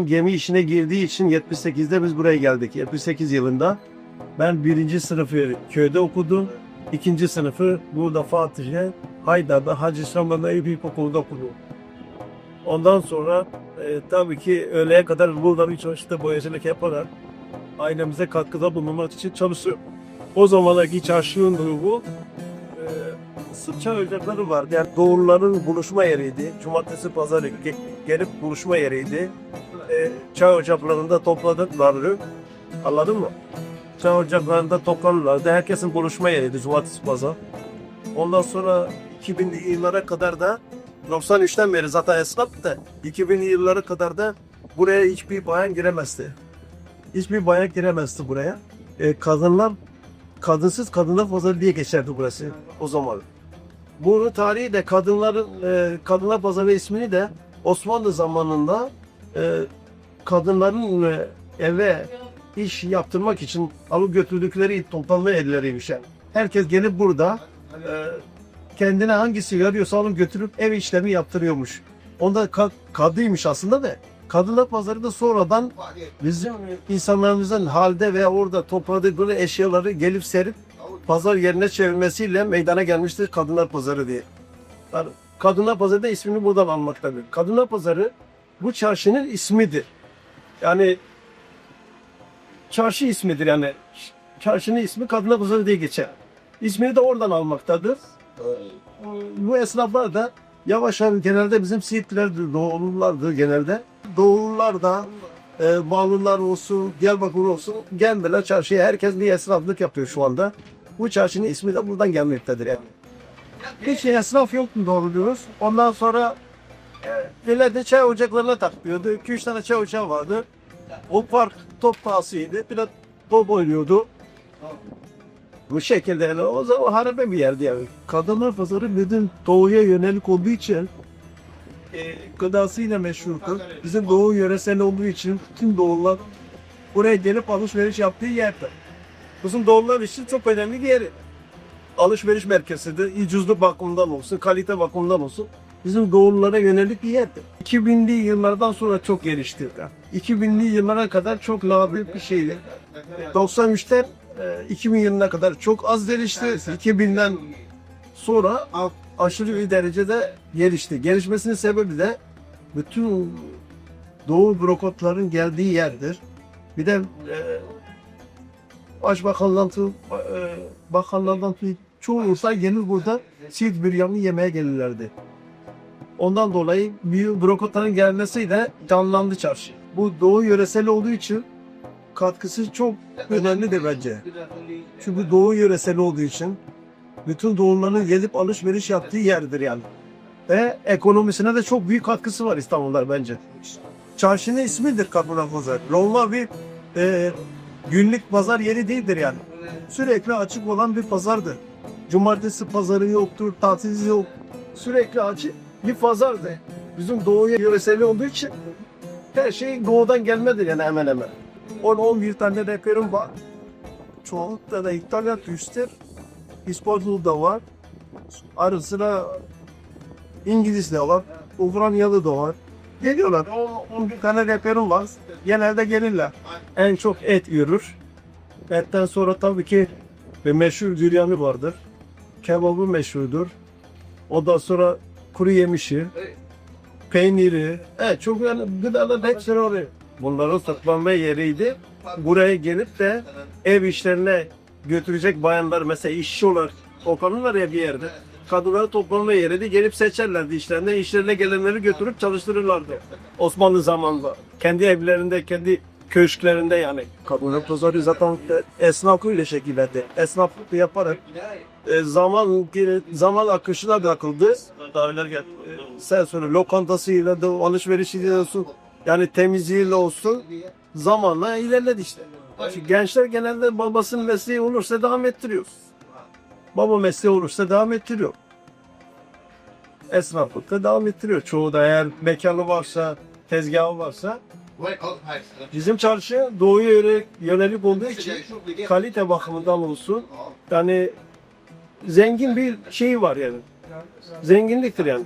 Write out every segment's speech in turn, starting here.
Babam gemi işine girdiği için 78'de biz buraya geldik. 78 yılında. Ben birinci sınıfı köyde okudum. İkinci sınıfı burada Fatih'e Haydar'da Hacı İslam Eyüp İlkokulu'da okudum. Ondan sonra e, tabii ki öğleye kadar burada bir çeşitli boyacılık yaparak ailemize katkıda bulunmak için çalışıyorum. O zamanlarki çarşının durumu e, sıça ocakları vardı. Yani doğruların buluşma yeriydi. Cumartesi pazarı ge- gelip buluşma yeriydi. E, çay ocaklarında topladıkları anladın mı? Çay ocaklarında toplanırlardı. Herkesin buluşma yeriydi cumartesi pazar. Ondan sonra 2000'li yıllara kadar da 93'ten beri zaten esnaf da 2000'li yıllara kadar da buraya hiçbir bayan giremezdi. Hiçbir bayan giremezdi buraya. E, kadınlar kadınsız kadınlar pazarı diye geçerdi burası o zaman. Bunun tarihi de kadınların e, kadınlar pazarı ismini de Osmanlı zamanında e, kadınların eve iş yaptırmak için alıp götürdükleri toplanma yerleriymiş yani. Herkes gelip burada e, kendine hangisi yarıyorsa alıp götürüp ev işlemi yaptırıyormuş. Onda ka- kadıymış aslında da. Kadınlar pazarı da sonradan bizim insanlarımızın halde ve orada topladıkları eşyaları gelip serip pazar yerine çevirmesiyle meydana gelmiştir Kadınlar Pazarı diye. Yani Kadınlar Pazarı da ismini buradan almaktadır. Kadınlar Pazarı bu çarşının ismidir. Yani çarşı ismidir yani. Çarşının ismi Kadınlar Pazarı diye geçer. İsmini de oradan almaktadır. Bu esnaflar da yavaş yavaş genelde bizim Siirtlilerdir, Doğululardır genelde. Doğulular da e, Bağlılar olsun, Diyarbakır olsun geldiler çarşıya. Herkes bir esnaflık yapıyor şu anda. Bu çarşının ismi de buradan gelmektedir yani. Hiç esnaf yoktu doğru diyoruz. Ondan sonra ileride çay ocaklarına takmıyordu. 2-3 tane çay ocağı vardı. O park top sahasıydı. Biraz top oynuyordu. Bu şekilde yani o zaman harabe bir yerdi yani. Kadınlar pazarı bütün doğuya yönelik olduğu için e, gıdasıyla meşhurdur. Bizim doğu yöresel olduğu için bütün doğullar buraya gelip alışveriş yaptığı yerdir. Bizim doğullar için çok önemli bir yeri. Alışveriş merkezidir. Ucuzluk bakımından olsun, kalite bakımından olsun. Bizim doğullara yönelik bir yerdir. 2000'li yıllardan sonra çok gelişti. 2000'li yıllara kadar çok nadir bir şeydi. 93'ten e, 2000 yılına kadar çok az gelişti. 2000'den sonra aşırı bir derecede gelişti. Gelişmesinin sebebi de bütün Doğu bürokratların geldiği yerdir. Bir de e, Başbakandan tut, e, bakanlardan çoğu insan gelir burada Siirt biryani yemeye gelirlerdi. Ondan dolayı büyük bürokratların gelmesiyle canlandı çarşı. Bu doğu yöresel olduğu için katkısı çok önemlidir bence. Çünkü doğu yöresel olduğu için bütün doğulların gelip alışveriş yaptığı yerdir yani. Ve ekonomisine de çok büyük katkısı var İstanbul'da bence. Çarşının ismidir Kapıdan Pazar. Roma bir e, günlük pazar yeri değildir yani. Sürekli açık olan bir pazardır. Cumartesi pazarı yoktur, tatil yok. Sürekli açık bir pazardır. Bizim doğuya yöreseli olduğu için her şey doğudan gelmedir yani hemen hemen. 10-11 tane reperim var. Çoğunlukla da İtalyan turistler İspanyol da var. Ara sıra İngiliz de var. Ukraynalı da var. Geliyorlar. 11 tane reperim var. Genelde gelirler. En çok et yürür. Etten sonra tabii ki bir meşhur biryani vardır. Kebabı meşhurdur. Ondan sonra kuru yemişi, peyniri, evet çok yani gıdaların hepsi oraya. Bunların saklanma yeriydi. Buraya gelip de ev işlerine götürecek bayanlar mesela işçi olarak toplanırlar ya bir yerde. Kadınları toplanma yeriydi. Gelip seçerlerdi işlerine. İşlerine gelenleri götürüp çalıştırırlardı. Osmanlı zamanında. Kendi evlerinde, kendi köşklerinde yani. Kadınlar pazarı zaten esnafıyla şekillendi. Esnaflık yaparak e, zaman zaman akışına bırakıldı. Daha ileri gel. E, sen söyle lokantasıyla da alışverişiyle olsun. Yani temizliğiyle olsun. Zamanla ilerledi işte. Şimdi gençler genelde babasının mesleği olursa devam ettiriyor. Baba mesleği olursa devam ettiriyor. esnaflıkta devam ettiriyor. Çoğu da eğer mekanı varsa, tezgahı varsa. Bizim çarşı doğuya yönelik, yönelik olduğu için kalite bakımından olsun. Yani zengin bir şey var yani. Zenginliktir yani.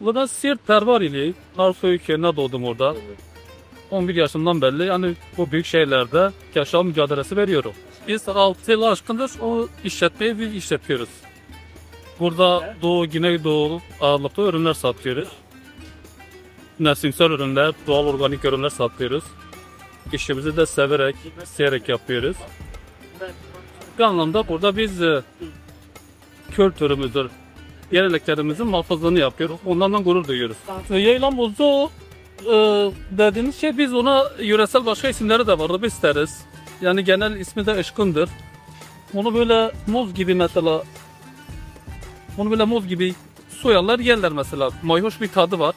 Burada Siirt Pervarili, Narsoy köyüne doğdum orada. 11 yaşımdan beri yani bu büyük şehirlerde yaşam mücadelesi veriyorum. Biz 6 yıl aşkındır o işletmeyi biz işletiyoruz. Burada Doğu, Güneydoğu ağırlıklı ürünler satıyoruz. Mevsimsel ürünler, doğal organik ürünler satıyoruz. İşimizi de severek, isteyerek yapıyoruz. Bir anlamda burada biz e, kültürümüzü, geleneklerimizin muhafazasını yapıyoruz. Ondan da gurur duyuyoruz. Yaylan bozu e, dediğimiz şey biz ona yöresel başka isimleri de var. Biz isteriz. Yani genel ismi de ışkındır. Onu böyle muz gibi mesela onu böyle muz gibi soyarlar yerler mesela. Mayhoş bir tadı var.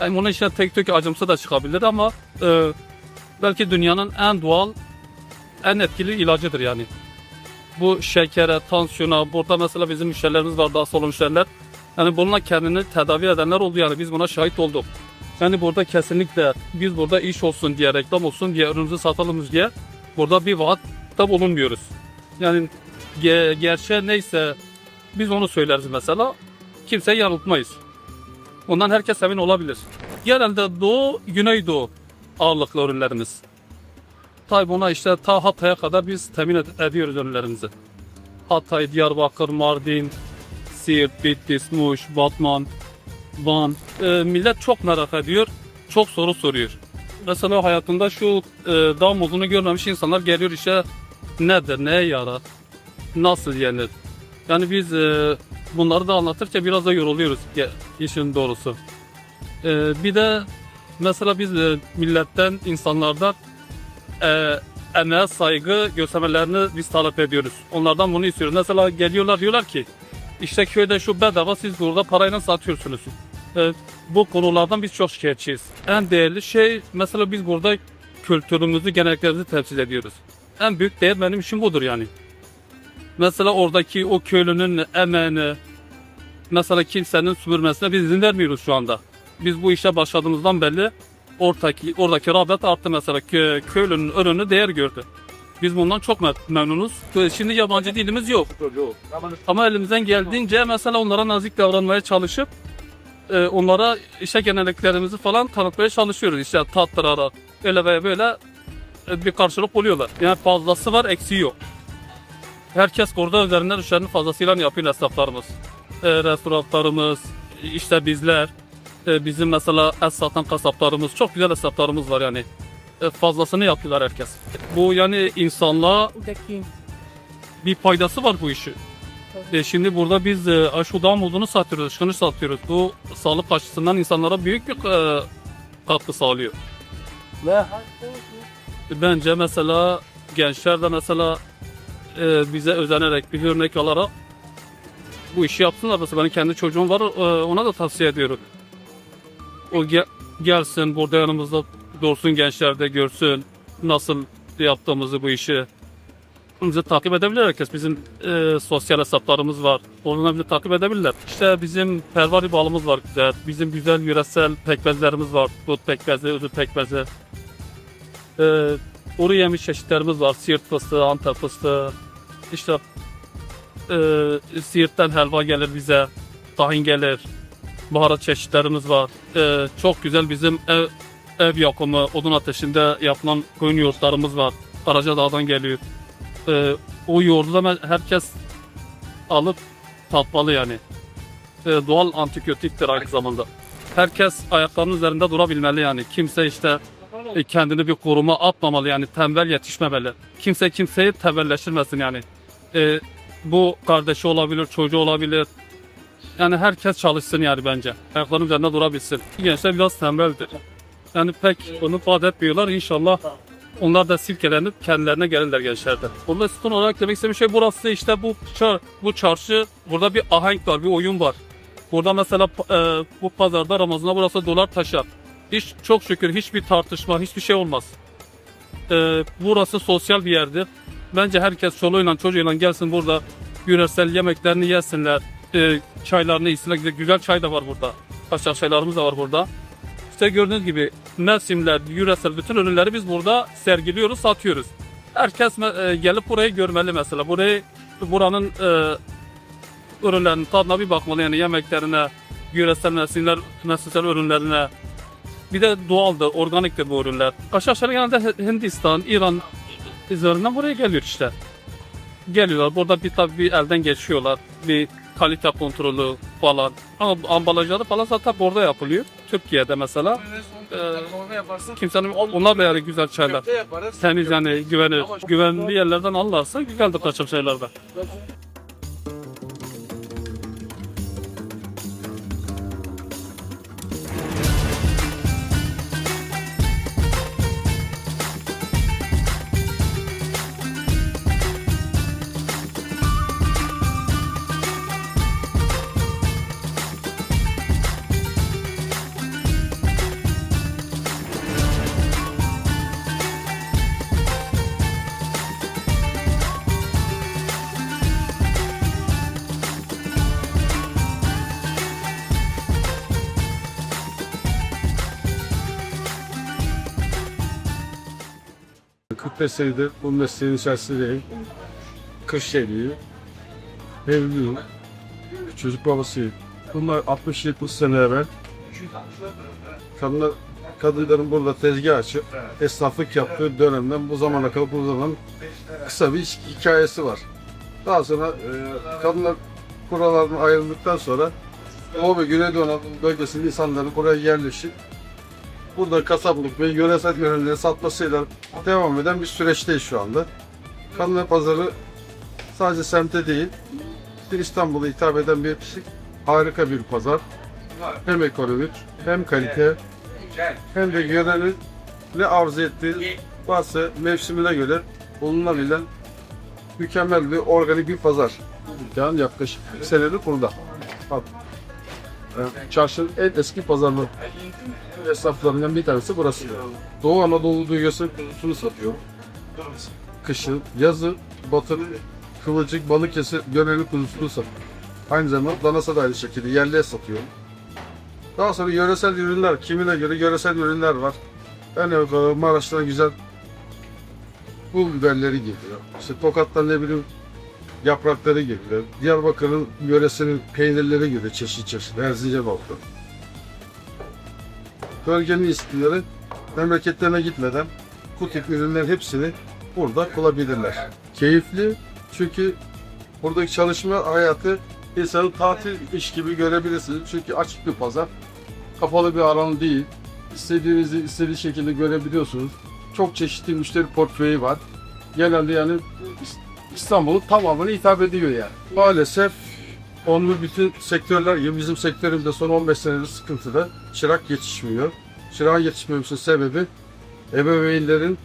Yani onun içine tek tük acımsı da çıkabilir ama e, belki dünyanın en doğal en etkili ilacıdır yani bu şekere, tansiyona, burada mesela bizim müşterilerimiz var daha solu müşteriler. Yani bununla kendini tedavi edenler oldu yani biz buna şahit olduk. Yani burada kesinlikle biz burada iş olsun diye, reklam olsun diye, ürünümüzü satalım diye burada bir vaatte bulunmuyoruz. Yani ge- gerçeği neyse biz onu söyleriz mesela. Kimseyi yanıltmayız. Ondan herkes emin olabilir. Genelde Doğu, Güneydoğu ağırlıklı ürünlerimiz. Tabi buna işte ta Hatay'a kadar biz temin ed- ediyoruz ürünlerimizi. Hatay, Diyarbakır, Mardin, Siirt, Bitlis, Muş, Batman, Van. Ee, millet çok merak ediyor, çok soru soruyor. Mesela hayatında şu e, dağ muzunu görmemiş insanlar geliyor işte nedir, neye yarar, nasıl yenir. Yani biz e, bunları da anlatırken biraz da yoruluyoruz işin doğrusu. E, bir de mesela biz e, milletten, insanlardan e, emeğe saygı göstermelerini biz talep ediyoruz. Onlardan bunu istiyoruz. Mesela geliyorlar diyorlar ki işte köyde şu bedava siz burada parayla satıyorsunuz. E, bu konulardan biz çok şikayetçiyiz. En değerli şey mesela biz burada kültürümüzü, geleneklerimizi temsil ediyoruz. En büyük değer benim için budur yani. Mesela oradaki o köylünün emeğini, mesela kimsenin sömürmesine biz izin vermiyoruz şu anda. Biz bu işe başladığımızdan beri oradaki oradaki rağbet arttı mesela Kö, köylünün ürünü değer gördü. Biz bundan çok me- memnunuz. Şimdi yabancı dilimiz yok. Ama elimizden geldiğince mesela onlara nazik davranmaya çalışıp e, onlara işe geleneklerimizi falan tanıtmaya çalışıyoruz. İşte tattırarak öyle veya böyle e, bir karşılık oluyorlar. Yani fazlası var eksiği yok. Herkes orada üzerinde düşeni fazlasıyla yapıyor esnaflarımız. E, restoranlarımız, işte bizler, e, bizim mesela et satan kasaplarımız, çok güzel esnaflarımız var yani. E, fazlasını yapıyorlar herkes. Bu yani insanlığa bir faydası var bu işi. E, şimdi burada biz e, dağ muzunu satıyoruz, ışkını satıyoruz. Bu sağlık açısından insanlara büyük bir e, katkı sağlıyor. Ve Bence mesela gençler de mesela e, bize özenerek bir örnek alarak bu işi yapsınlar. Mesela benim kendi çocuğum var e, ona da tavsiye ediyorum. O ge- gelsin burada yanımızda dursun gençler de görsün nasıl yaptığımızı bu işi. Bizi takip edebilir herkes. Bizim e, sosyal hesaplarımız var. Onunla bizi takip edebilirler. İşte bizim pervari balımız var güzel. Bizim güzel yöresel pekmezlerimiz var. Dut pekmezi, üzüm pekmezi. E, Kuru yemiş çeşitlerimiz var. Siirt fıstığı, Antep fıstığı. İşte e, Siirt'ten helva gelir bize. Tahin gelir. Baharat çeşitlerimiz var. E, çok güzel bizim ev, ev yapımı, odun ateşinde yapılan koyun yoğurtlarımız var. Karacadağ'dan geliyor. E, o yoğurdu da herkes alıp tatmalı yani. E, doğal antibiyotiktir aynı zamanda. Herkes ayaklarının üzerinde durabilmeli yani. Kimse işte e, kendini bir koruma atmamalı yani tembel yetişmemeli. Kimse kimseyi tembelleştirmesin yani. E, bu kardeşi olabilir, çocuğu olabilir. Yani herkes çalışsın yani bence. Ayaklarının üzerinde durabilsin. Gençler biraz tembeldir. Yani pek bunu vaat etmiyorlar. İnşallah onlar da silkelenip kendilerine gelirler gençlerde. Burada son olarak demek istediğim şey burası işte bu çar, bu çarşı burada bir ahenk var, bir oyun var. Burada mesela e, bu pazarda Ramazan'da burası dolar taşar. Hiç çok şükür hiçbir tartışma, hiçbir şey olmaz. E, burası sosyal bir yerdir. Bence herkes çoluğuyla çocuğuyla gelsin burada yöresel yemeklerini yesinler. E, çaylarını içsinler. Güzel çay da var burada. Kaçak çaylarımız da var burada. İşte gördüğünüz gibi mevsimler, yöresel bütün ürünleri biz burada sergiliyoruz, satıyoruz. Herkes e, gelip burayı görmeli mesela. Burayı buranın e, ürünlerinin tadına bir bakmalı yani yemeklerine, yöresel mevsimler, mevsimsel ürünlerine. Bir de doğaldır, organiktir bu ürünler. Kaşakçılar genelde H- Hindistan, İran üzerinden buraya geliyor işte. Geliyorlar, burada bir tabii bir elden geçiyorlar. Bir kalite kontrolü falan. Ama ambalajları falan zaten orada yapılıyor. Türkiye'de mesela. Yaparsın. Kimsenin onlar da yani güzel çaylar. Temiz yani güvenilir. Güvenli yerlerden alırsa güzeldir kaçak şeyler de. Hı. 45 senedir bu mesleğin içerisindeyim. Kış geliyor. Evliyim. Çocuk babasıyım. Bunlar 60-70 sene evvel kadınlar, kadınların burada tezgah açıp esnaflık yaptığı dönemden bu zamana kadar bu zaman kısa bir hikayesi var. Daha sonra e, kadınlar buralardan ayrıldıktan sonra Doğu ve Güneydoğu Anadolu bölgesinin insanları buraya yerleşip burada kasaplık ve yöresel ürünleri satmasıyla devam eden bir süreçteyiz şu anda. Kadınlar Pazarı sadece semte değil, İstanbul'a hitap eden bir harika bir pazar. Hem ekonomik, hem kalite, hem de yörenin ne arzu ettiği varsa mevsimine göre bulunabilen mükemmel bir organik bir pazar. Yani yaklaşık bir senedir burada. Bak, Çarşının en eski pazarı esnaflarından bir tanesi burası. Doğu Anadolu dünyası kuzusunu satıyor. Kışın, yazın batın Kıvılcık, Balıkesir, Gönenli kuzusunu satıyor. Aynı zamanda danasa da aynı şekilde yerliye satıyor. Daha sonra yöresel ürünler, kimine göre yöresel ürünler var. Yani e, Maraş'tan güzel pul biberleri geliyor. İşte Tokat'tan ne bileyim yaprakları geliyor. Diyarbakır'ın yöresinin peynirleri geliyor çeşit çeşit. Erzincan'da. Bölgenin isimleri memleketlerine gitmeden bu tip ürünlerin hepsini burada bulabilirler. Keyifli çünkü buradaki çalışma hayatı insanı tatil iş gibi görebilirsiniz. Çünkü açık bir pazar. Kapalı bir alan değil. İstediğinizi istediği şekilde görebiliyorsunuz. Çok çeşitli müşteri portföyü var. Genelde yani İstanbul'un tamamına hitap ediyor yani. Maalesef onun bütün sektörler gibi bizim sektörümüzde son 15 senedir sıkıntıda. Çırak yetişmiyor. Çırak yetişmemesinin sebebi ebeveynlerin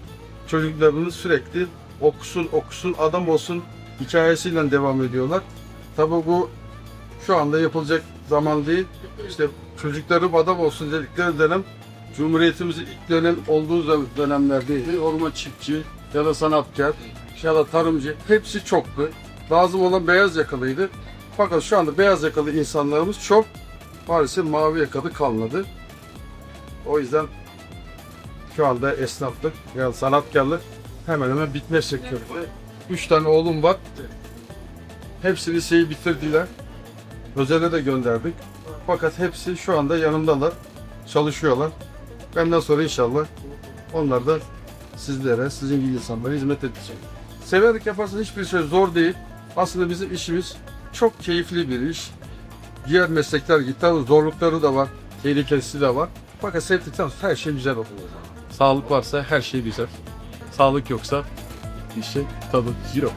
çocuklarını sürekli okusun okusun adam olsun hikayesiyle devam ediyorlar. Tabi bu şu anda yapılacak zaman değil. İşte çocuklarım adam olsun dedikleri dönem Cumhuriyetimizin ilk dönem olduğu dönemlerdeydi. Orman çiftçi ya da sanatkar ya da tarımcı hepsi çoktu. Lazım olan beyaz yakalıydı. Fakat şu anda beyaz yakalı insanlarımız çok. Maalesef mavi yakalı kalmadı. O yüzden şu anda esnaflık yani sanatkarlık hemen hemen bitme sektöründe. Üç tane oğlum var. Hepsi liseyi bitirdiler. Özele de gönderdik. Fakat hepsi şu anda yanımdalar. Çalışıyorlar. Benden sonra inşallah onlar da sizlere, sizin gibi insanlara hizmet edecek. Severek yaparsan hiçbir şey zor değil. Aslında bizim işimiz çok keyifli bir iş. Diğer meslekler tabii zorlukları da var, tehlikelisi de var. Fakat sevdikten sonra her şey güzel oluyor. Sağlık varsa her şey güzel. Sağlık yoksa şey tadı zero.